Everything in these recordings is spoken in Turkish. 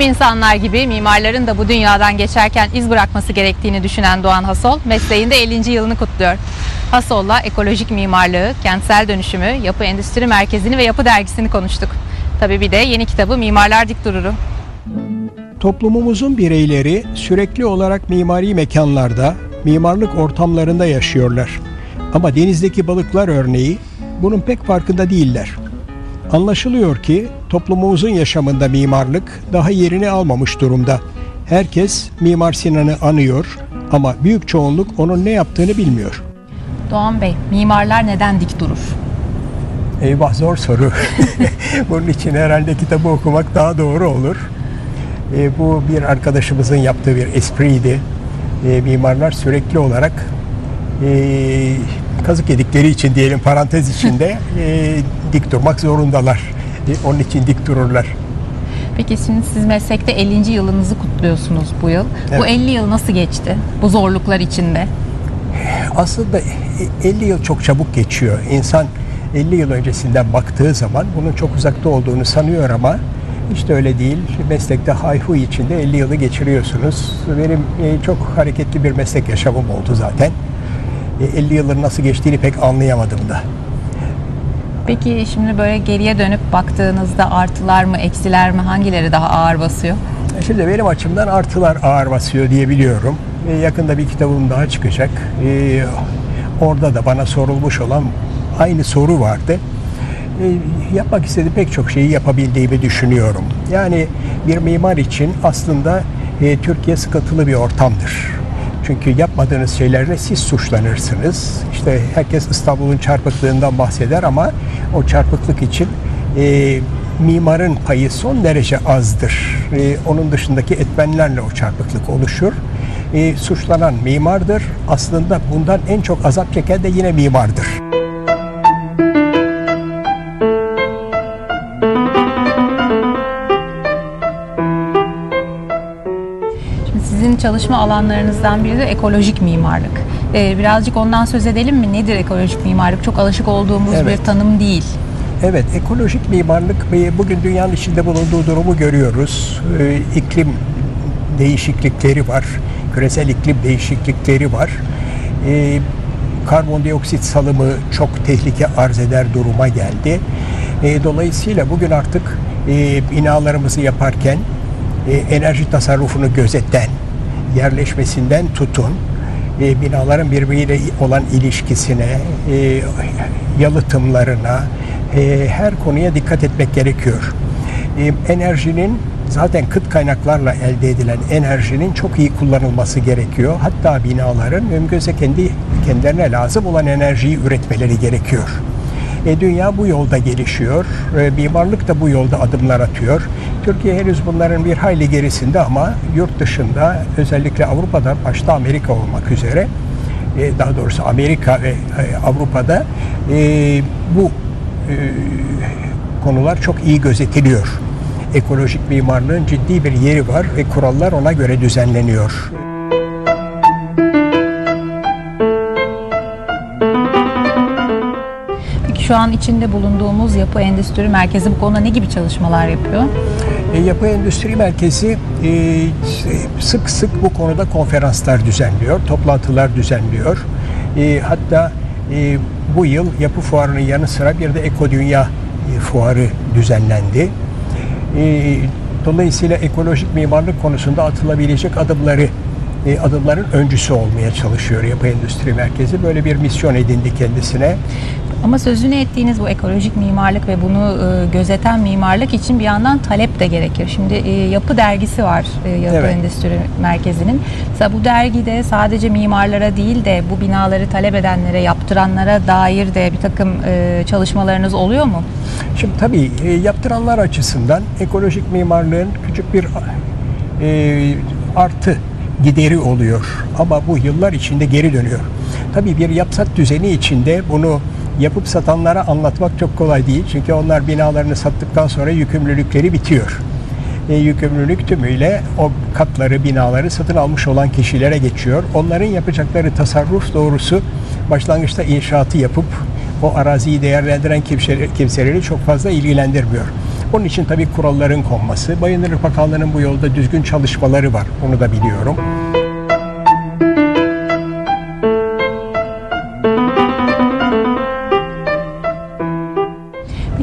Tüm insanlar gibi mimarların da bu dünyadan geçerken iz bırakması gerektiğini düşünen Doğan Hasol mesleğinde 50. yılını kutluyor. Hasol'la ekolojik mimarlığı, kentsel dönüşümü, yapı endüstri merkezini ve yapı dergisini konuştuk. Tabii bir de yeni kitabı Mimarlar Dik Durur'u. Toplumumuzun bireyleri sürekli olarak mimari mekanlarda, mimarlık ortamlarında yaşıyorlar. Ama denizdeki balıklar örneği bunun pek farkında değiller. Anlaşılıyor ki toplumumuzun yaşamında mimarlık daha yerini almamış durumda. Herkes Mimar Sinan'ı anıyor ama büyük çoğunluk onun ne yaptığını bilmiyor. Doğan Bey, mimarlar neden dik durur? Eyvah zor soru. Bunun için herhalde kitabı okumak daha doğru olur. E, bu bir arkadaşımızın yaptığı bir espriydi. E, mimarlar sürekli olarak e, kazık yedikleri için diyelim parantez içinde e, dik durmak zorundalar. E, onun için dik dururlar. Peki şimdi siz meslekte 50. yılınızı kutluyorsunuz bu yıl. Bu Evet. 50 yıl nasıl geçti? Bu zorluklar içinde. Aslında e, 50 yıl çok çabuk geçiyor. İnsan 50 yıl öncesinden baktığı zaman bunun çok uzakta olduğunu sanıyor ama işte öyle değil. Meslekte hayhu içinde 50 yılı geçiriyorsunuz. Benim e, çok hareketli bir meslek yaşamım oldu zaten. E, 50 yılın nasıl geçtiğini pek anlayamadım da. Peki şimdi böyle geriye dönüp baktığınızda artılar mı, eksiler mi hangileri daha ağır basıyor? Şimdi benim açımdan artılar ağır basıyor diyebiliyorum. E, yakında bir kitabım daha çıkacak. E, orada da bana sorulmuş olan aynı soru vardı. E, yapmak istediğim pek çok şeyi yapabildiğimi düşünüyorum. Yani bir mimar için aslında e, Türkiye sıkıntılı bir ortamdır. Çünkü yapmadığınız şeylerle siz suçlanırsınız. İşte herkes İstanbul'un çarpıklığından bahseder ama o çarpıklık için e, mimarın payı son derece azdır. E, onun dışındaki etmenlerle o çarpıklık oluşur. E, suçlanan mimardır. Aslında bundan en çok azap çeken de yine mimardır. Çalışma alanlarınızdan biri de ekolojik mimarlık. Ee, birazcık ondan söz edelim mi? Nedir ekolojik mimarlık? Çok alışık olduğumuz Evet. bir tanım değil. Evet, ekolojik mimarlık bugün dünyanın içinde bulunduğu durumu görüyoruz. E, İklim değişiklikleri var, küresel iklim değişiklikleri var. E, Karbondioksit salımı çok tehlike arz eder duruma geldi. E, Dolayısıyla bugün artık e, binalarımızı yaparken e, enerji tasarrufunu gözeten, yerleşmesinden tutun, e, binaların birbiriyle olan ilişkisine, e, yalıtımlarına, e, her konuya dikkat etmek gerekiyor. E, enerjinin zaten kıt kaynaklarla elde edilen enerjinin çok iyi kullanılması gerekiyor. Hatta binaların mümkünse kendi kendilerine lazım olan enerjiyi üretmeleri gerekiyor. E, dünya bu yolda gelişiyor. E, mimarlık da bu yolda adımlar atıyor. Türkiye henüz bunların bir hayli gerisinde ama yurt dışında özellikle Avrupa'da başta Amerika olmak üzere e, daha doğrusu Amerika ve e, Avrupa'da e, bu e, konular çok iyi gözetiliyor. Ekolojik mimarlığın ciddi bir yeri var ve kurallar ona göre düzenleniyor. Şu an içinde bulunduğumuz yapı endüstri merkezi bu konuda ne gibi çalışmalar yapıyor? E, Yapı Endüstri Merkezi e, sık sık bu konuda konferanslar düzenliyor, toplantılar düzenliyor. E, hatta e, bu yıl yapı fuarının yanı sıra bir de Eko Dünya e, fuarı düzenlendi. E, Dolayısıyla ekolojik mimarlık konusunda atılabilecek adımları e, adımların öncüsü olmaya çalışıyor Yapı Endüstri Merkezi. Böyle bir misyon edindi kendisine. Ama sözünü ettiğiniz bu ekolojik mimarlık ve bunu e, gözeten mimarlık için bir yandan talep de gerekir. Şimdi e, Yapı Dergisi var e, Yapı Evet. Endüstri Merkezi'nin. Mesela bu dergide sadece mimarlara değil de bu binaları talep edenlere, yaptıranlara dair de bir takım e, çalışmalarınız oluyor mu? Şimdi tabii e, yaptıranlar açısından ekolojik mimarlığın küçük bir e, artı gideri oluyor. Ama bu yıllar içinde geri dönüyor. Tabii bir yapsat düzeni içinde bunu yapıp satanlara anlatmak çok kolay değil. Çünkü onlar binalarını sattıktan sonra yükümlülükleri bitiyor. E, yükümlülük tümüyle o katları, binaları satın almış olan kişilere geçiyor. Onların yapacakları tasarruf doğrusu başlangıçta inşaatı yapıp o araziyi değerlendiren kimseleri, çok fazla ilgilendirmiyor. Onun için tabii kuralların konması. Bayındırlık Bakanlığı'nın bu yolda düzgün çalışmaları var. Onu da biliyorum.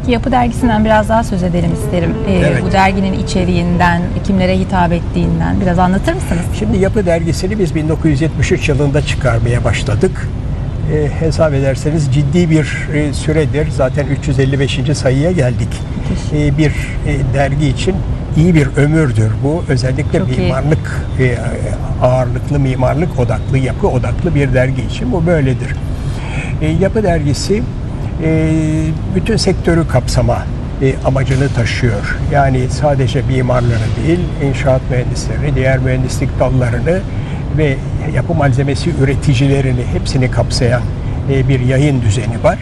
Peki Yapı Dergisi'nden biraz daha söz edelim isterim. Ee, Evet. Bu derginin içeriğinden, kimlere hitap ettiğinden biraz anlatır mısınız? Şimdi Yapı Dergisi'ni biz 1973 yılında çıkarmaya başladık. E, hesap ederseniz ciddi bir e, süredir. Zaten 355. sayıya geldik. E, bir e, dergi için iyi bir ömürdür bu. Özellikle Çok mimarlık e, ağırlıklı, mimarlık odaklı, yapı odaklı bir dergi için bu böyledir. E, yapı Dergisi e, bütün sektörü kapsama e, amacını taşıyor. Yani sadece mimarları değil, inşaat mühendislerini, diğer mühendislik dallarını ve yapı malzemesi üreticilerini hepsini kapsayan e, bir yayın düzeni var.